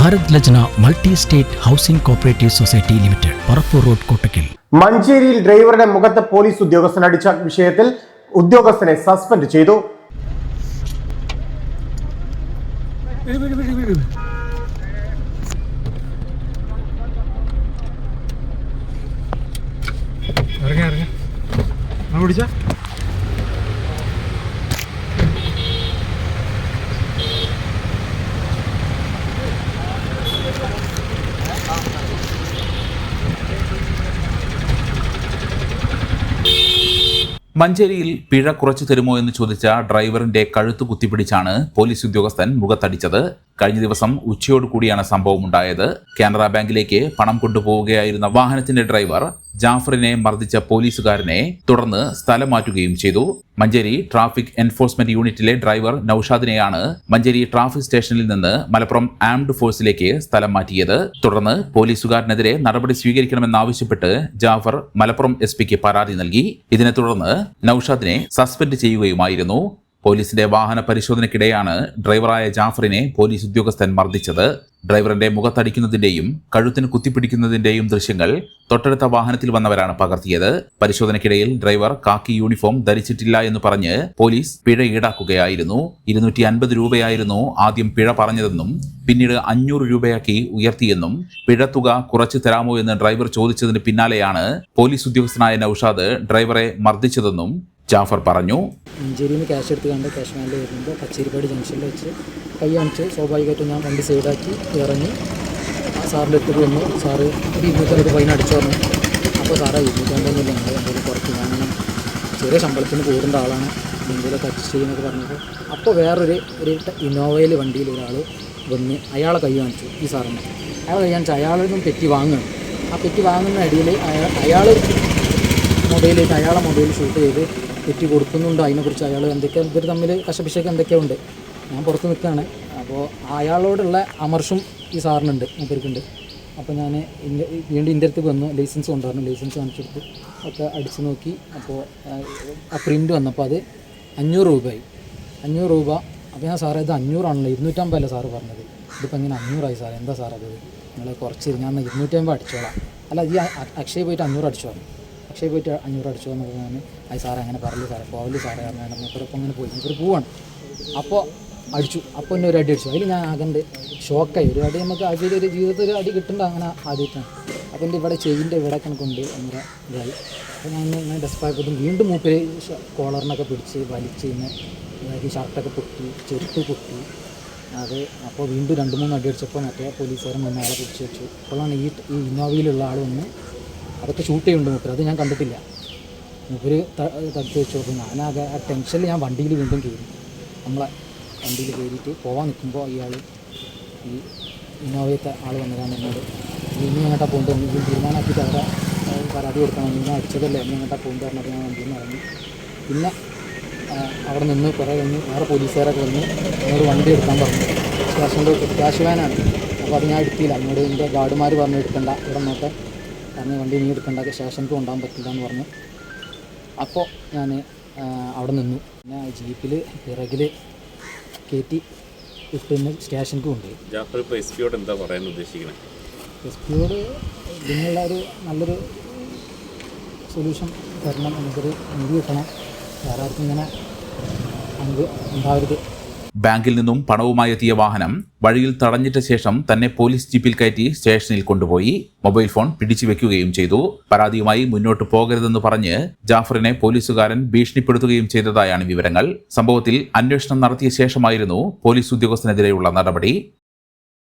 Bharat Lajna multi state housing cooperative society limited Parappur road Kottakkal. മഞ്ചേരിയിൽ ഡ്രൈവറുടെ മുഖത്ത് police ഉദ്യോഗസ്ഥൻ അടിച്ച വിഷയത്തിൽ ഉദ്യോഗസ്ഥനെ സസ്പെൻഡ് ചെയ്തു. ഇറങ്ങ ഇറങ്ങ. നമ്മൾ മഞ്ചേരിയിൽ പിഴ കുറച്ചു തരുമോ എന്ന് ചോദിച്ച ഡ്രൈവറിന്റെ കഴുത്ത് കുത്തിപ്പിടിച്ചാണ് പോലീസ് ഉദ്യോഗസ്ഥൻ മുഖത്തടിച്ചത്. കഴിഞ്ഞ ദിവസം ഉച്ചയോടുകൂടിയാണ് സംഭവം ഉണ്ടായത് കാനറ ബാങ്കിലേക്ക് പണം കൊണ്ടുപോവുകയായിരുന്ന വാഹനത്തിന്റെ ഡ്രൈവർ ജാഫറിനെ മർദ്ദിച്ച പോലീസുകാരനെ തുടർന്ന് സ്ഥലം മാറ്റുകയും ചെയ്തു. മഞ്ചേരി ട്രാഫിക് എൻഫോഴ്സ്മെന്റ് യൂണിറ്റിലെ ഡ്രൈവർ നൌഷാദിനെയാണ് മഞ്ചേരി ട്രാഫിക് സ്റ്റേഷനിൽ നിന്ന് മലപ്പുറം ആംഡ് ഫോഴ്സിലേക്ക് സ്ഥലം മാറ്റിയത്. തുടർന്ന് പോലീസുകാരനെതിരെ നടപടി സ്വീകരിക്കണമെന്നാവശ്യപ്പെട്ട് ജാഫർ മലപ്പുറം എസ് പരാതി നൽകി. ഇതിനെ തുടർന്ന് നൌഷാദിനെ സസ്പെൻഡ് ചെയ്യുകയുമായിരുന്നു. പോലീസിന്റെ വാഹന പരിശോധനയ്ക്കിടെയാണ് ഡ്രൈവറായ ജാഫറിനെ പോലീസ് ഉദ്യോഗസ്ഥൻ മർദ്ദിച്ചത്. ഡ്രൈവറിന്റെ മുഖത്തടിക്കുന്നതിന്റെയും കഴുത്തിന് കുത്തിപ്പിടിക്കുന്നതിന്റെയും ദൃശ്യങ്ങൾ തൊട്ടടുത്ത വാഹനത്തിൽ വന്നവരാണ് പകർത്തിയത്. പരിശോധനയ്ക്കിടയിൽ ഡ്രൈവർ കാക്കി യൂണിഫോം ധരിച്ചിട്ടില്ല എന്ന് പറഞ്ഞ് പോലീസ് പിഴ ഈടാക്കുകയായിരുന്നു. ഇരുന്നൂറ്റി അൻപത് രൂപയായിരുന്നു ആദ്യം പിഴ പറഞ്ഞതെന്നും പിന്നീട് അഞ്ഞൂറ് രൂപയാക്കി ഉയർത്തിയെന്നും പിഴ തുക കുറച്ചു തരാമോ എന്ന് ഡ്രൈവർ ചോദിച്ചതിന് പിന്നാലെയാണ് പോലീസ് ഉദ്യോഗസ്ഥനായ നൌഷാദ് ഡ്രൈവറെ മർദ്ദിച്ചതെന്നും ജാഫർ പറഞ്ഞു. മഞ്ചേരിയിൽ ക്യാഷ് എടുത്ത് കണ്ട് ക്യാഷ് വാനിൽ വരുമ്പോൾ കച്ചേരിപ്പാടി ജംഗ്ഷനിൽ വെച്ച് കൈ കാണിച്ച് സ്വാഭാവികമായിട്ടും ഞാൻ വണ്ടി സൈഡാക്കി ഇറങ്ങി. സാറിന്റെ അടുത്ത് വന്നു. സാറ് ഒരു ഇരുന്നൂറ്റമ്പത് ഫൈൻ അടിച്ചു പറഞ്ഞു അപ്പോൾ സാറേ ഇരുന്നൂറ്റമ്പതൊന്നുമില്ല ഞങ്ങൾ എന്തെങ്കിലും കുറച്ച് ഞാൻ ചെറിയ ശമ്പളത്തിന് കൂടുന്ന ആളാണ്. എന്തെങ്കിലുമൊക്കെ അഡ്ജസ്റ്റ് ചെയ്യുന്നൊക്കെ പറഞ്ഞപ്പോൾ അപ്പോൾ വേറൊരു ഒരു ഇന്നോവയിൽ വണ്ടിയിൽ ഒരാൾ വന്ന് അയാളെ കൈ കാണിച്ചു ഈ സാറിനെ. അയാളെ കൈ കാണിച്ചു അയാളൊന്നും തെറ്റി വാങ്ങുകയാണ്. ആ തെറ്റി വാങ്ങുന്ന ഇടയിൽ അയാൾ മൊബൈലിൽ അയാളെ മൊബൈൽ ഷൂട്ട് ചെയ്ത് തെറ്റി കൊടുക്കുന്നുണ്ട്? അതിനെക്കുറിച്ച് അയാൾ എന്തൊക്കെ ഇവർ തമ്മിൽ കശപിശൊക്കെ എന്തൊക്കെയുണ്ട്? ഞാൻ പുറത്ത് നിൽക്കുകയാണ്. അപ്പോൾ അയാളോടുള്ള അമർഷും ഈ സാറിനുണ്ട് മൂപ്പർക്കുണ്ട്. അപ്പോൾ ഞാൻ വീണ്ടും ഇന്റെ അടുത്ത് വന്നു ലൈസൻസ് കൊണ്ടുവരണം ലൈസൻസ് കാണിച്ചെടുത്ത് ഒക്കെ അടിച്ച് നോക്കി. അപ്പോൾ ആ പ്രിന്റ് വന്നപ്പോൾ അത് അഞ്ഞൂറ് രൂപയായി. അഞ്ഞൂറ് രൂപ. അപ്പോൾ ഞാൻ സാറേ ഇത് അഞ്ഞൂറാണല്ലോ ഇരുന്നൂറ്റമ്പതല്ല സാറ് പറഞ്ഞത്? ഇതിപ്പോൾ ഇങ്ങനെ അഞ്ഞൂറായി സാറേ എന്താ സാർ അത് നിങ്ങൾ കുറച്ച് ഞാൻ ഇരുന്നൂറ്റമ്പത് അടിച്ചോളാം. അല്ല ഈ അക്ഷയ പോയിട്ട് അഞ്ഞൂറ് അടിച്ചോളാം. അക്ഷയ പോയിട്ട് അഞ്ഞൂറ് അടിച്ചു എന്ന് പറഞ്ഞാൽ അത് സാറേ അങ്ങനെ പറഞ്ഞു സാറേ. പോവൽ സാറേ പറഞ്ഞാൽ മൂപ്പരപ്പം അങ്ങനെ പോയി മൂപ്പര് പോവാണ്. അപ്പോൾ അടിച്ചു. അപ്പോൾ എന്നെ ഒരു അടി അടിച്ചു. അതിൽ ഞാൻ ആകണ്ട് ഷോക്കായി. ഒരു അടി നമുക്ക് ആദ്യം ഒരു ജീവിതത്തിൽ ഒരു അടി കിട്ടേണ്ട അങ്ങനെ ആദ്യമായിട്ടാണ്. അപ്പോൾ എന്റെ ഇവിടെ ചെവിന്റെ ഇവിടെ കൊണ്ട് ഭയങ്കര ഇതായി. അപ്പോൾ ഞാൻ ഇങ്ങനെ ഡെസ്പായപ്പോഴും വീണ്ടും മൂപ്പര് കോളറിനൊക്കെ പിടിച്ച് വലിച്ച് ഇങ്ങനെ ഇതാക്കി ഷർട്ടൊക്കെ പൊട്ടി ചെരുപ്പ് പൊട്ടി. അത് അപ്പോൾ വീണ്ടും രണ്ട് മൂന്ന് അടി അടിച്ചപ്പോൾ മറ്റേ പോലീസുകാരൻ വന്ന് ആളെ പിടിച്ച് വെച്ചു. അപ്പോഴാണ് ഈ ഈ ഇന്നോവയിലുള്ള ആൾ വന്ന് അതൊക്കെ ഷൂട്ട് ചെയ്യുന്നുണ്ട് മൂപ്പര് അത് ഞാൻ കണ്ടിട്ടില്ല. മൂപ്പര് തടുത്ത് വെച്ചു. നോക്കും ഞാനാകെ ആ ടെൻഷനിൽ ഞാൻ വണ്ടിയിൽ വീണ്ടും കയറി നമ്മളെ വണ്ടിയിൽ കയറിയിട്ട് പോകാൻ നിൽക്കുമ്പോൾ ഇയാൾ ഈ ഇന്നോവയത്തെ ആൾ വന്നതാണ് എന്നോട്. "നീ ഇനി എങ്ങോട്ടാ പോകുന്നത് എനിക്ക് തീരുമാനമാക്കിയിട്ട് അവിടെ പരാതി കൊടുക്കണം. ഇന്ന് അടിച്ചതല്ലേ? ഇനി എങ്ങോട്ടാ പോകുന്നത് പറഞ്ഞപ്പോൾ ഞാൻ വണ്ടിയിൽ നിന്ന് ഇറങ്ങി. പിന്നെ അവിടെ നിന്ന് കുറേ കഴിഞ്ഞ് വേറെ പോലീസുകാരൊക്കെ വന്ന് എന്നോട് വണ്ടി എടുക്കാൻ പറഞ്ഞു. ക്യാഷ് ക്യാഷ് വാനാണ് അപ്പോൾ അത് ഞാൻ എടുത്തില്ല. എന്നോട് എന്റെ ഗാർഡുമാർ പറഞ്ഞു എടുക്കണ്ട. ഇവിടെ നോക്കാൻ പറഞ്ഞു വണ്ടി ഇനി എടുക്കേണ്ട സ്റ്റേഷനിൽ കൊണ്ടുപോകാൻ പറ്റില്ല എന്ന് പറഞ്ഞു. അപ്പോൾ ഞാൻ അവിടെ നിന്നു. പിന്നെ ജീപ്പിൽ പിറകിൽ കയറ്റി ഇട്ടുന്ന സ്റ്റേഷനിലേക്ക് കൊണ്ടുപോയി ജാഫർ ഇപ്പോൾ എസ് പിയോട് എന്താ പറയാൻ ഉദ്ദേശിക്കുന്നത് എസ് പിയോട് ഇതിനുള്ള ഒരു നല്ലൊരു സൊല്യൂഷൻ തരണം എനിക്കൊരു നീതി കിട്ടണം. വേറെ ആർക്കും ഇങ്ങനെ നമുക്ക് ഉണ്ടാവരുത്. ബാങ്കിൽ നിന്നും പണവുമായി എത്തിയ വാഹനം വഴിയിൽ തടഞ്ഞിട്ട ശേഷം തന്നെ പോലീസ് ജീപ്പിൽ കയറ്റി സ്റ്റേഷനിൽ കൊണ്ടുപോയി. മൊബൈൽ ഫോൺ പിടിച്ചു വെക്കുകയും ചെയ്തു. പരാതിയുമായി മുന്നോട്ട് പോകരുതെന്ന് പറഞ്ഞ് ജാഫറിനെ പോലീസുകാരൻ ഭീഷണിപ്പെടുത്തുകയും ചെയ്തതായാണ് വിവരങ്ങൾ. സംഭവത്തിൽ അന്വേഷണം നടത്തിയ ശേഷമായിരുന്നു പോലീസ് ഉദ്യോഗസ്ഥനെതിരെയുള്ള നടപടി.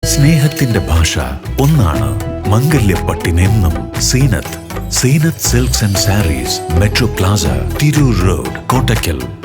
സ്നേഹത്തിന്റെ ഭാഷ ഒന്നാണ് മംഗല്യപ്പട്ടിനെന്നും Zeenath. Zeenath silks and sarees metro plaza Tirur road Kottakkal.